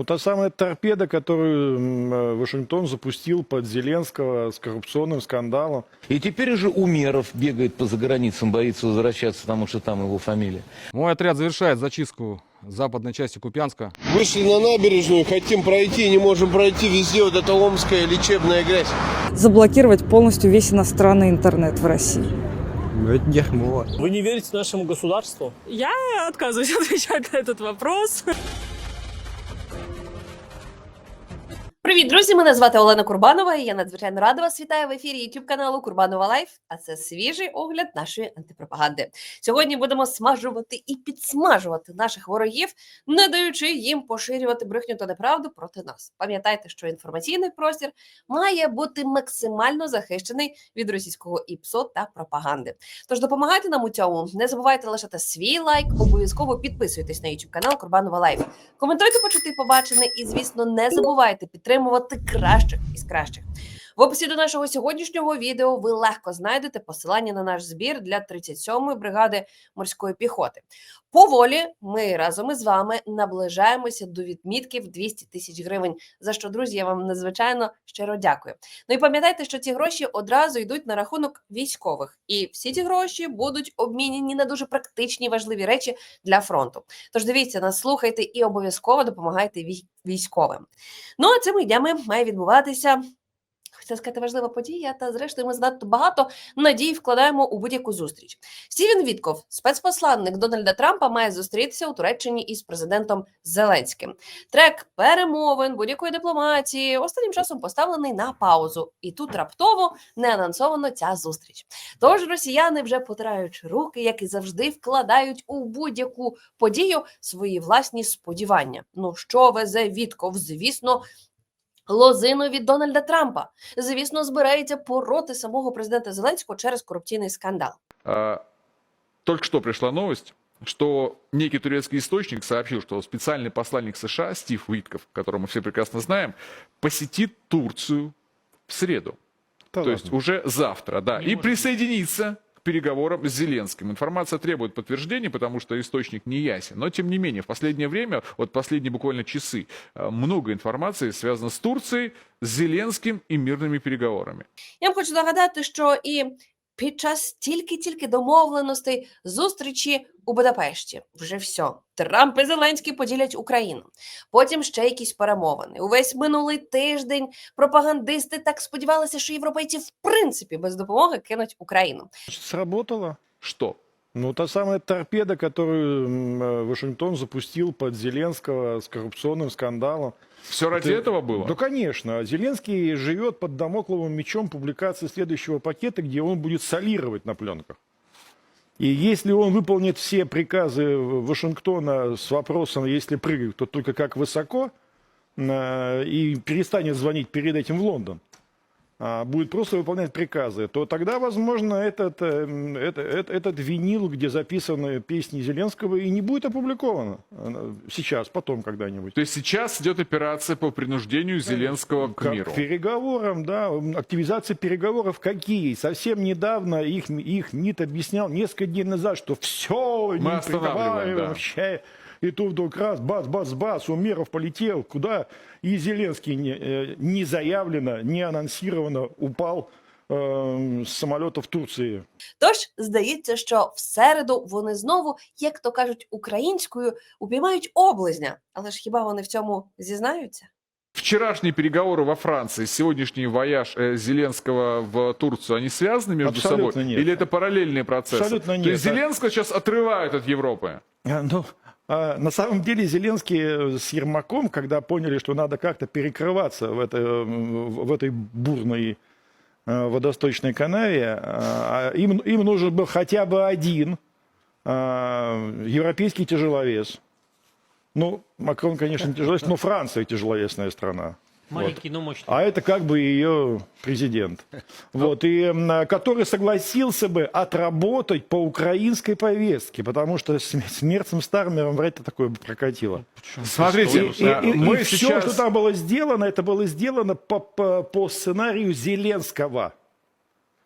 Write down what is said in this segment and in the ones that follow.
Ну, та самая торпеда, которую э, Вашингтон запустил под Зеленского с коррупционным скандалом. И теперь уже Умеров бегает по заграницам, боится возвращаться, потому что там его фамилия. Мой отряд завершает зачистку западной части Купянска. Вышли на набережную, хотим пройти, не можем пройти. Везде вот эта омская лечебная грязь. заблокировать полностью весь иностранный интернет в России. Ну, это дерьмо. Вы не верите нашему государству? Я отказываюсь отвечать на этот вопрос. Привіт, друзі! Мене звати Олена Курбанова, і я надзвичайно рада вас вітаю в ефірі youtube каналу Курбанова Лайф. А це свіжий огляд нашої антипропаганди. Сьогодні будемо смажувати і підсмажувати наших ворогів, не даючи їм поширювати брехню та неправду проти нас. Пам'ятайте, що інформаційний простір має бути максимально захищений від російського ІПСО та пропаганди. Тож допомагайте нам у цьому. Не забувайте лишати свій лайк, обов'язково підписуйтесь на youtube канал Курбанова Лайф. Коментуйте, почути побачене, і звісно, не забувайте підтримувати кращих із кращих. В описі до нашого сьогоднішнього відео ви легко знайдете посилання на наш збір для 37-ї бригади морської піхоти. Поволі ми разом із вами наближаємося до відмітки в 200 тисяч гривень. За що, друзі, я вам надзвичайно щиро дякую. Ну і пам'ятайте, що ці гроші одразу йдуть на рахунок військових, і всі ці гроші будуть обмінені на дуже практичні важливі речі для фронту. Тож дивіться нас, слухайте і обов'язково допомагайте військовим. Ну а цими днями має відбуватися. Хочеться сказати важлива подія, та зрештою ми занадто багато надій вкладаємо у будь-яку зустріч. Стівен Вітков, спецпосланник Дональда Трампа, має зустрітися у Туреччині із президентом Зеленським. Трек перемовин, будь-якої дипломатії останнім часом поставлений на паузу, і тут раптово не анонсовано ця зустріч. Тож росіяни, вже потираючи руки, як і завжди, вкладають у будь-яку подію свої власні сподівання. Ну що везе Вітков? Звісно. Лозину від Дональда Трампа, звісно, збирається пороти самого президента Зеленського через корупційний скандал. А, Только что пришла новость, что некий турецкий источник сообщил, что специальный посланник США Стив Уитков, которого мы все прекрасно знаем, посетит Турцию в среду. Да То есть уже завтра, да, и присоединится к переговорам с Зеленским. Информация требует подтверждения, потому что источник не ясен. Но, тем не менее, в последнее время, вот последние буквально часы, э, много информации связано с Турцией, с Зеленским и мирными переговорами. Я вам хочу нагадати, що і під час тільки-тільки домовленостей зустрічі у Будапешті вже все. Трамп і Зеленський поділять Україну. Потім ще якісь перемовини. Увесь минулий тиждень пропагандисти так сподівалися, що європейці в принципі без допомоги кинуть Україну. Сработало. Что? Ну, та самая торпеда, которую э, Вашингтон запустил под Зеленского с коррупционным скандалом. Все ради Это- этого было? Да, конечно. Зеленский живет под домокловым мечом публикации следующего пакета, где он будет солировать на пленках. И если он выполнит все приказы Вашингтона с вопросом, если прыгать, то только как высоко, э, и перестанет звонить перед этим в Лондон, будет просто выполнять приказы, то тогда, возможно, этот, эм, это- это- этот винил, где записаны песни Зеленского, и не будет опубликовано э, сейчас, потом когда-нибудь. То есть сейчас идет операция по принуждению Зеленского к миру. переговорам, да, активизация переговоров какие? Совсем недавно их, их МИД объяснял несколько дней назад, что все, Мы останавливаем, да. вообще. И тут вдруг раз, бац, бац, бац, Умеров полетел, куда? И Зеленский не, э, не заявлено, не анонсировано упал э, с самолета в Турции. Тож здається, що в середу вони знову, як то кажуть, українською упіймають облизня. Але ж хіба вони в цьому зізнаються? Вчерашние переговоры во Франции, сегодняшний вояж э, Зеленского в Турцию, они связаны между Абсолютно собой? нет. Или это параллельные процессы? Абсолютно То нет. есть Зеленского сейчас отрывают от Европы? А, Ну, а, на самом деле Зеленский э, с Ермаком, когда поняли, что надо как-то перекрываться в, это, м, в этой бурной э, водосточной канаве, а, им, им нужен был хотя бы один а, европейский тяжеловес. Ну, Макрон, конечно, тяжеловес, но Франция тяжеловесная страна. Маленький, но мощный. А это как бы ее президент. Вот, и м, а, который согласился бы отработать по украинской повестке, потому что с, с Мерцем Стармером вряд ли такое бы прокатило. Смотрите, И, э, и- и мы все, сейчас... что там было сделано, это было сделано по, по, по сценарию Зеленского.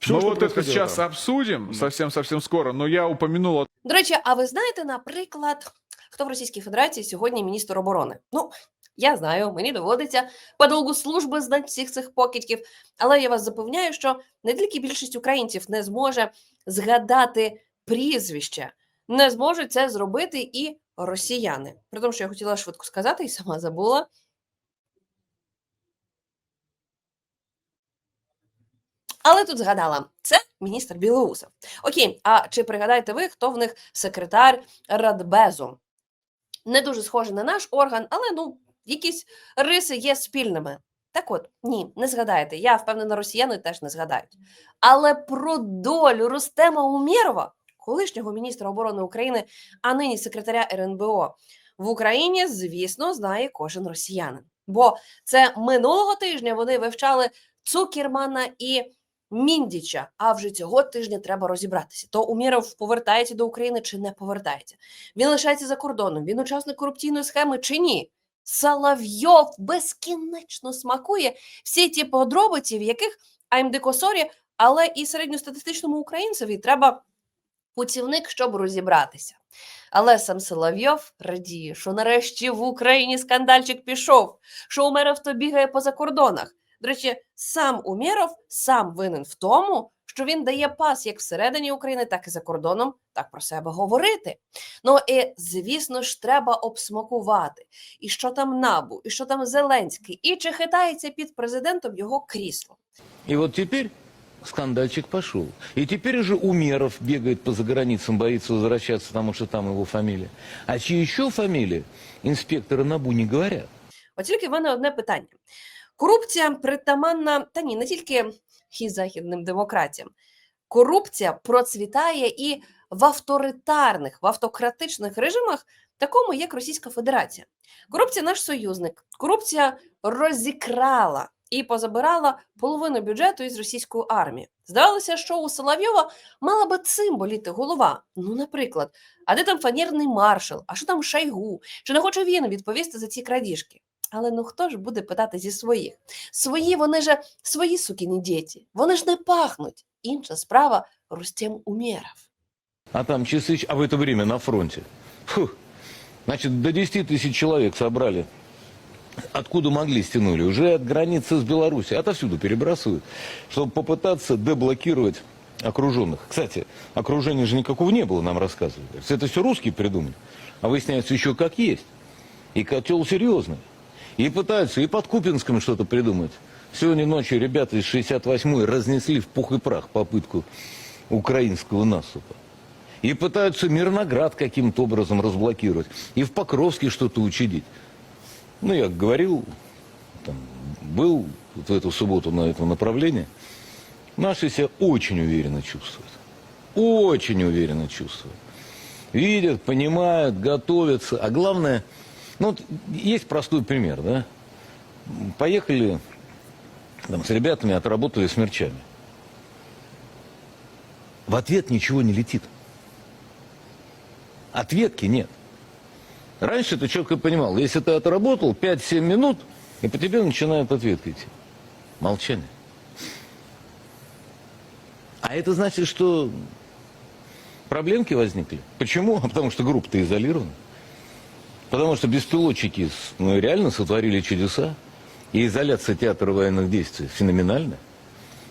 Всё, Мы что вот это происходило сейчас там. обсудим совсем-совсем скоро, но я упомянул До речі, а ви знаєте, наприклад, хто в Російській Федерації сьогодні міністр оборони? Ну, Я знаю, мені доводиться по довгу служби знати всіх цих покидьків, але я вас запевняю, що не тільки більшість українців не зможе згадати прізвище, не зможуть це зробити і росіяни. При тому, що я хотіла швидко сказати і сама забула. Але тут згадала, це міністр Білоусов. Окей, а чи пригадаєте ви, хто в них секретар Радбезу? Не дуже схожий на наш орган, але ну, якісь риси є спільними. Так от, ні, не згадаєте. Я впевнена, росіяни теж не згадають. Але про долю Рустема Умєрова, колишнього міністра оборони України, а нині секретаря РНБО в Україні, звісно, знає кожен росіянин. Бо це минулого тижня вони вивчали Цукермана і Міндіча. А вже цього тижня треба розібратися. То Умєров повертається до України чи не повертається. Він лишається за кордоном. Він учасник корупційної схеми чи ні? Соловйов безкінечно смакує всі ті подробиці, в яких АМД але і середньостатистичному українцеві треба путівник, щоб розібратися. Але сам Соловйов радіє, що нарешті в Україні скандальчик пішов, що Умеров то бігає по закордонах. До речі, сам Умєров сам винен в тому, що він дає пас як всередині України, так і за кордоном, так про себе говорити. Ну і звісно ж, треба обсмакувати, і що там набу, і що там Зеленський, і чи хитається під президентом його крісло. И вот теперь скандальчик пошел. И теперь уже Умеров бегает по заграницам, боится возвращаться, потому что там его фамилия. А чьи еще фамилии, инспекторы НАБУ не говорят. От тільки в мене одне питання: корупція притаманна, та ні, не тільки і західним демократіям. Корупція процвітає і в авторитарних, в автократичних режимах, такому як Російська Федерація. Корупція наш союзник. Корупція розікрала і позабирала половину бюджету із російської армії. Здавалося, що у Соловйова мала би цим боліти голова. Ну, наприклад, а де там фанірний маршал? А що там Шайгу? Чи не хоче він відповісти за ці крадіжки? Але ну хто ж буде питати зі своїх? Свої вони же свої сукіні діти. Вони ж не пахнуть. Інша справа Рустем Умєров. А там часы, а в это время на фронте. Фух. Значит, до 10 тысяч человек собрали. Откуда могли стянули? Уже от границы с Беларусью. Отовсюду перебрасывают, чтобы попытаться деблокировать окруженных. Кстати, окружения же никакого не было, нам рассказывали. То есть Это все русские придумали. А выясняется еще как есть. И котел серьезный. И пытаются и под Купинском что-то придумать. Сегодня ночью ребята из 68-й разнесли в пух и прах попытку украинского наступа. И пытаются Мирноград каким-то образом разблокировать. И в Покровске что-то учудить. Ну, я говорил, там, был вот в эту субботу на этом направлении. Наши себя очень уверенно чувствуют. Очень уверенно чувствуют. Видят, понимают, готовятся. А главное, ну, вот есть простой пример, да? Поехали там, с ребятами, отработали смерчами. В ответ ничего не летит. Ответки нет. Раньше ты четко понимал, если ты отработал 5-7 минут, и по тебе начинает ответка идти. Молчание. А это значит, что проблемки возникли. Почему? А потому что группа-то изолирована. Потому что беспилотчики ну, реально сотворили чудеса. И изоляция театра военных действий феноменальная.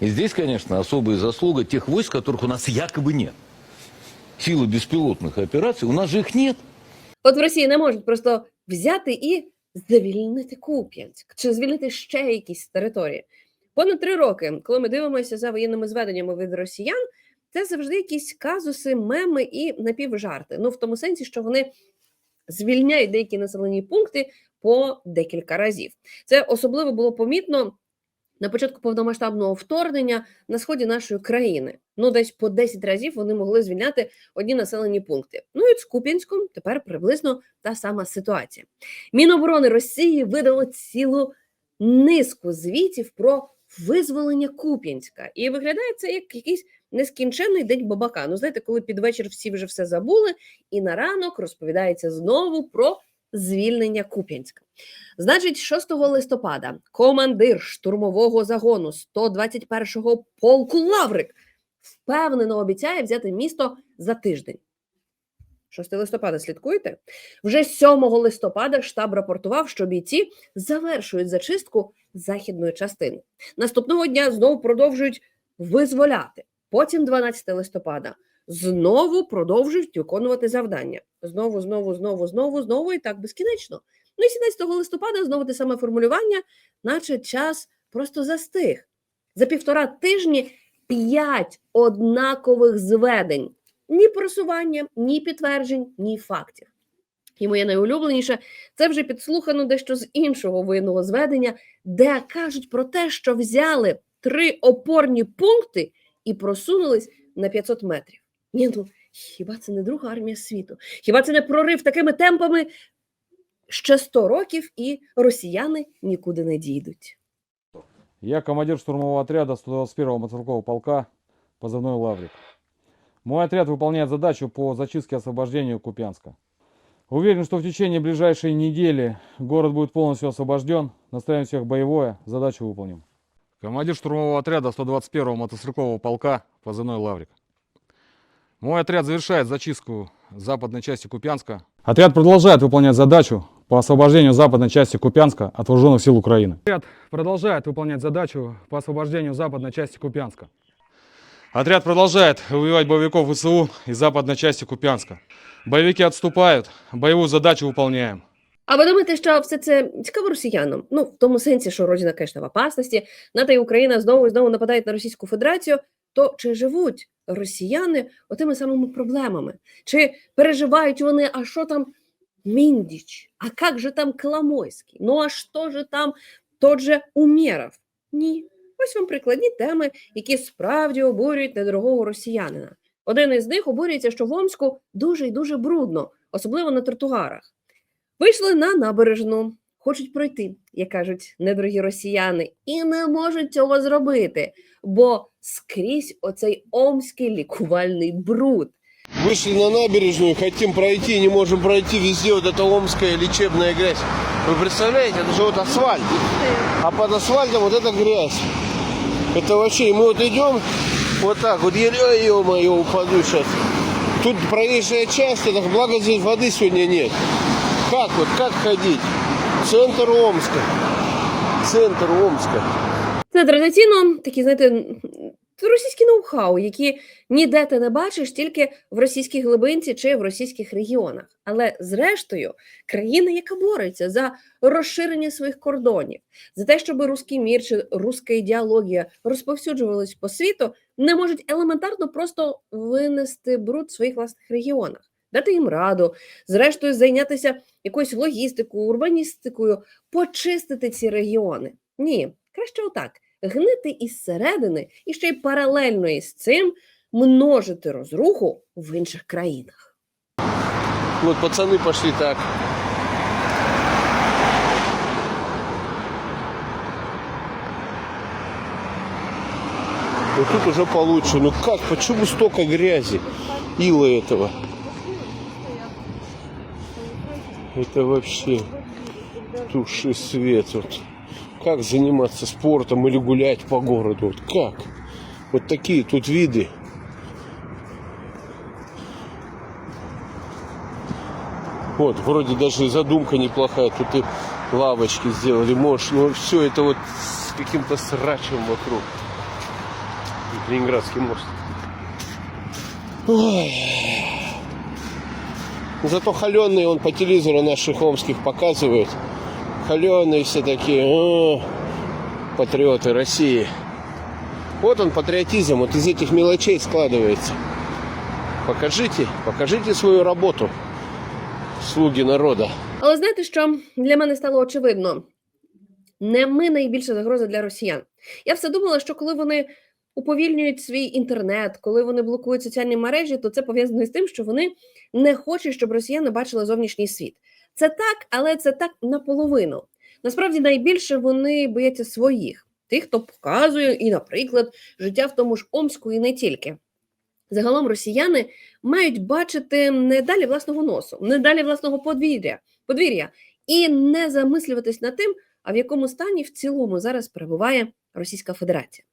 И здесь, конечно, особая заслуга тех войск, которых у нас якобы нет. Силы беспилотных операций, у нас же их нет. От в Росії не можуть просто взяти і звільнити Куп'янськ чи звільнити ще якісь території. Понад три роки, коли ми дивимося за воєнними зведеннями від росіян, це завжди якісь казуси, меми і напівжарти. Ну в тому сенсі, що вони звільняють деякі населені пункти по декілька разів. Це особливо було помітно на початку повномасштабного вторгнення на сході нашої країни. Ну, десь по 10 разів вони могли звільняти одні населені пункти. Ну і з Куп'янськом тепер приблизно та сама ситуація. Міноборони Росії видало цілу низку звітів про визволення Куп'янська. І виглядає це як якийсь нескінченний день бабака. Ну, знаєте, коли під вечір всі вже все забули, і на ранок розповідається знову про звільнення Куп'янська. Значить, 6 листопада командир штурмового загону 121-го полку Лаврик впевнено обіцяє взяти місто за тиждень. 6 листопада слідкуєте? Вже 7 листопада штаб рапортував, що бійці завершують зачистку західної частини. Наступного дня знову продовжують визволяти. Потім 12 листопада знову продовжують виконувати завдання. Знову, знову, знову, знову, знову і так безкінечно. Ну і 17 листопада знову те саме формулювання, наче час просто застиг. За півтора тижні п'ять однакових зведень. Ні просування, ні підтверджень, ні фактів. І моє найулюбленіше це вже підслухано дещо з іншого воєнного зведення, де кажуть про те, що взяли три опорні пункти і просунулись на 500 метрів. Ні, ну хіба це не друга армія світу? Хіба це не прорив такими темпами? Ще 100 років і росіяни нікуди не дійдуть. Я командир штурмового отряда 121-го мотострелкового полка, позывной Лаврик. Мой отряд выполняет задачу по зачистке и освобождению Купянска. Уверен, что в течение ближайшей недели город будет полностью освобожден. Настраиваем всех боевое, задачу выполним. Командир штурмового отряда 121-го мотострелкового полка, позывной Лаврик. Мой отряд завершает зачистку западной части Купянска. Отряд продолжает выполнять задачу по освобождению западной части Купянска от вооруженных сил Украины. Отряд продолжает выполнять задачу по освобождению западной части Купянска. Отряд продолжает выбивать боевиков ВСУ из западной части Купянска. Боевики отступают, боевую задачу выполняем. А ви думаєте, що все це цікаво росіянам? Ну, в тому сенсі, що родина, конечно, в опасності, НАТО і Україна знову і знову нападають на Російську Федерацію, то чи живуть росіяни отими самими проблемами? Чи переживають вони, а що там Міндіч? А як же там Коломойський? Ну а що же там тот же Умєров? Ні. Ось вам прикладні теми, які справді обурюють недорогого росіянина. Один із них обурюється, що в Омську дуже і дуже брудно, особливо на тротуарах. Вийшли на набережну, хочуть пройти, як кажуть недорогі росіяни, і не можуть цього зробити, бо скрізь оцей омський лікувальний бруд. Вышли на набережную, хотим пройти, не можем пройти. Везде вот эта омская лечебная грязь. Вы представляете, это же вот асфальт. А под асфальтом вот эта грязь. Это вообще, и мы вот идем вот так вот, еле, ой, ё-моё, упаду сейчас. Тут проезжая часть, это благо здесь воды сегодня нет. Как вот, как ходить? Центр Омска. Центр Омска. Це традиційно такі, знаєте, м, російські ноу-хау, які ніде ти не бачиш, тільки в російській глибинці чи в російських регіонах. Але зрештою, країна, яка бореться за розширення своїх кордонів, за те, щоб руський мір чи руська ідеологія розповсюджувалась по світу, не можуть елементарно просто винести бруд в своїх власних регіонах, дати їм раду, зрештою зайнятися якоюсь логістикою, урбаністикою, почистити ці регіони. Ні, краще отак гнити із середини і ще й паралельно із цим множити розруху в інших країнах. Вот пацаны пошли так. Вот тут уже получше. Ну как, почему столько грязи? Ила этого. Это вообще туши свет. Вот. Как заниматься спортом или гулять по городу? Вот как? Вот такие тут виды. Вот, вроде даже задумка неплохая. Тут и лавочки сделали, можешь. Но все это вот с каким-то срачем вокруг. Ленинградский мост. Ой. Зато холеные он по телевизору наших омских показывают. Холеные все такие. «О, патриоты России. Вот он патриотизм, вот из этих мелочей складывается. Покажите, покажите свою работу, слуги народа. Але знаєте, що для мене стало очевидно? Не ми найбільша загроза для росіян. Я все думала, що коли вони уповільнюють свій інтернет, коли вони блокують соціальні мережі, то це пов'язано із тим, що вони не хочуть, щоб росіяни бачили зовнішній світ. Це так, але це так наполовину. Насправді найбільше вони бояться своїх, тих, хто показує і, наприклад, життя в тому ж Омську і не тільки. Загалом росіяни мають бачити не далі власного носу, не далі власного подвір'я, подвір'я і не замислюватись над тим, а в якому стані в цілому зараз перебуває Російська Федерація.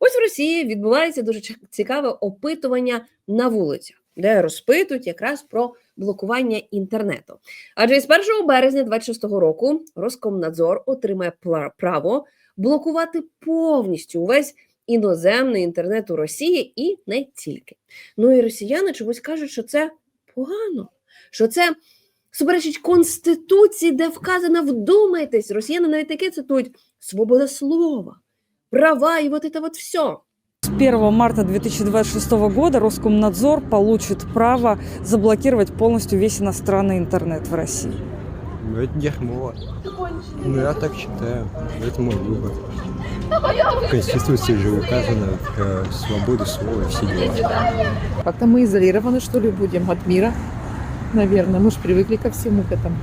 Ось в Росії відбувається дуже цікаве опитування на вулицях, де розпитують якраз про блокування інтернету. Адже з 1 березня 26 року Роскомнадзор отримає право блокувати повністю увесь іноземний інтернет у Росії і не тільки. Ну і росіяни чомусь кажуть, що це погано, що це суперечить конституції, де вказано, вдумайтесь, росіяни навіть таке цитують свобода слова, права і вот это вот все. С 1 марта 2026 года Роскомнадзор получит право заблокировать полностью весь иностранный интернет в России. Ну, это дерьмо. Ну, я так считаю. Это мой выбор. В Конституции же указано про свободу слова и все дела. Как-то мы изолированы, что ли, будем от мира. Наверное, мы же привыкли ко всему к этому.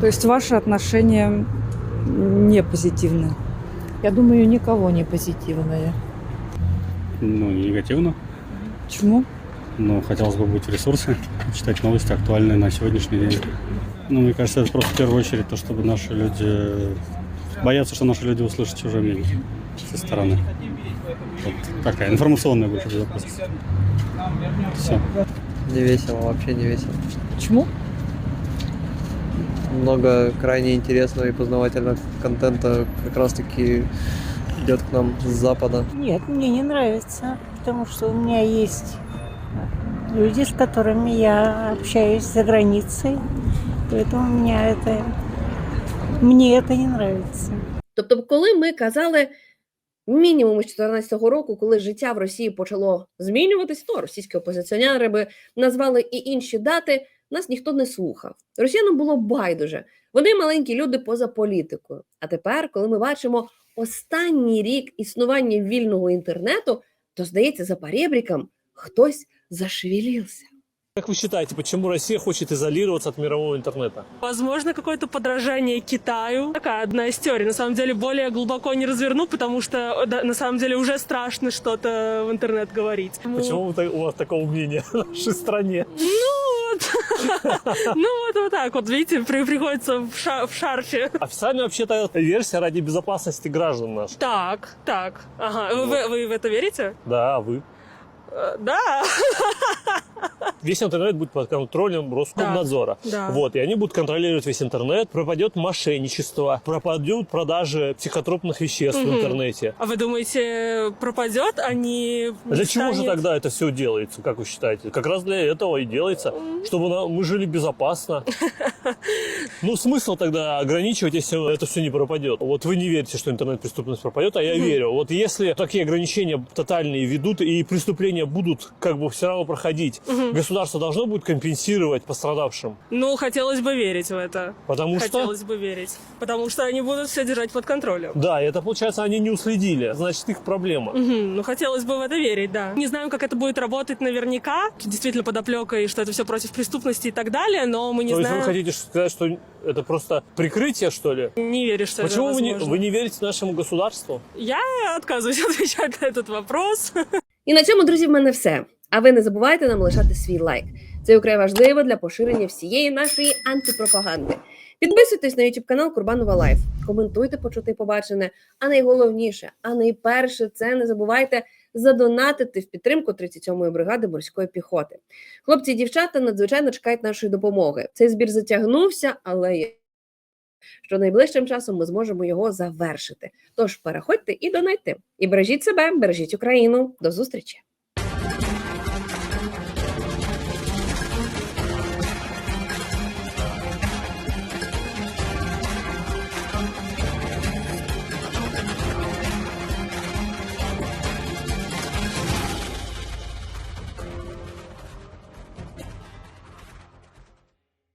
То есть ваши отношения не позитивные. Я думаю, никого не позитивное. Ну, не негативно, Почему? но хотелось бы быть в ресурсе, читать новости актуальные на сегодняшний день. Ну, мне кажется, это просто в первую очередь то, чтобы наши люди боятся, что наши люди услышат чужое мнение со стороны. Вот такая информационная больше безопасность. Все. Не весело, вообще не весело. Почему? Много крайне интересного и познавательного контента как раз-таки идет к нам с запада. Нет, мне не нравится, потому что у меня есть люди, с которыми я общаюсь за границей, поэтому меня это, мне это не нравится. Тобто, коли ми казали мінімум з 2014 року, коли життя в Росії почало змінюватись, то російські опозиціонери би назвали і інші дати, нас ніхто не слухав. Росіянам було байдуже. Вони маленькі люди поза політикою. А тепер, коли ми бачимо останній рік існування вільного інтернету, то здається, за поребриком хтось зашевелився. Как вы считаете, почему Россия хочет изолироваться от мирового интернета? Возможно, какое-то подражание Китаю. Такая одна из теорий. На самом деле, более глубоко не разверну, потому что да, на самом деле уже страшно что-то в интернет говорить. Почему так- у вас такого мнения в нашей стране? Ну. Ну вот, вот так вот, видите, при- приходится в, ша- в шарфе. Официально вообще-то версия ради безопасности граждан наших. Так, так. Ага, вы, вы- вы в это верите? Да, а вы? Э, Да. Весь интернет будет под контролем Роскомнадзора. Да. Вот, и они будут контролировать весь интернет. Пропадет мошенничество, пропадут продажи психотропных веществ в Мгм. интернете. А вы думаете, пропадет, а не Для чего же станет- тогда это все делается, как вы считаете? Как раз для этого и делается, чтобы мы жили безопасно. Ну, смысл тогда ограничивать, если это все не пропадет? Вот вы не верите, что интернет-преступность пропадет, а я верю. Вот если такие ограничения тотальные ведут и преступления будут как бы все равно проходить, государство должно будет компенсировать пострадавшим. Ну, хотелось бы верить в это. Потому что... Хотелось бы верить. Потому что они будут все держать под контролем. Да, это получается, они не уследили. Значит, их проблема. Мгм, Ну, хотелось бы в это верить, да. Не знаем, как это будет работать наверняка. Действительно подоплека и что это все против преступности и так далее, но мы не То есть знаем. вы хотите сказать, что это просто прикрытие, что ли? Не верю, что Почему это вы не, возможно. вы не верите нашему государству? Я отказываюсь отвечать на этот вопрос. І на цьому, друзі, в мене все. А ви не забувайте нам лишати свій лайк. Це украй важливо для поширення всієї нашої антипропаганди. Підписуйтесь на YouTube канал Курбанова Лайф, коментуйте почути побачене. А найголовніше, а найперше, це не забувайте задонатити в підтримку 37-ї бригади морської піхоти. Хлопці і дівчата надзвичайно чекають нашої допомоги. Цей збір затягнувся, але я- що найближчим часом ми зможемо його завершити. Тож переходьте і донайте. І бережіть себе, бережіть Україну. До зустрічі!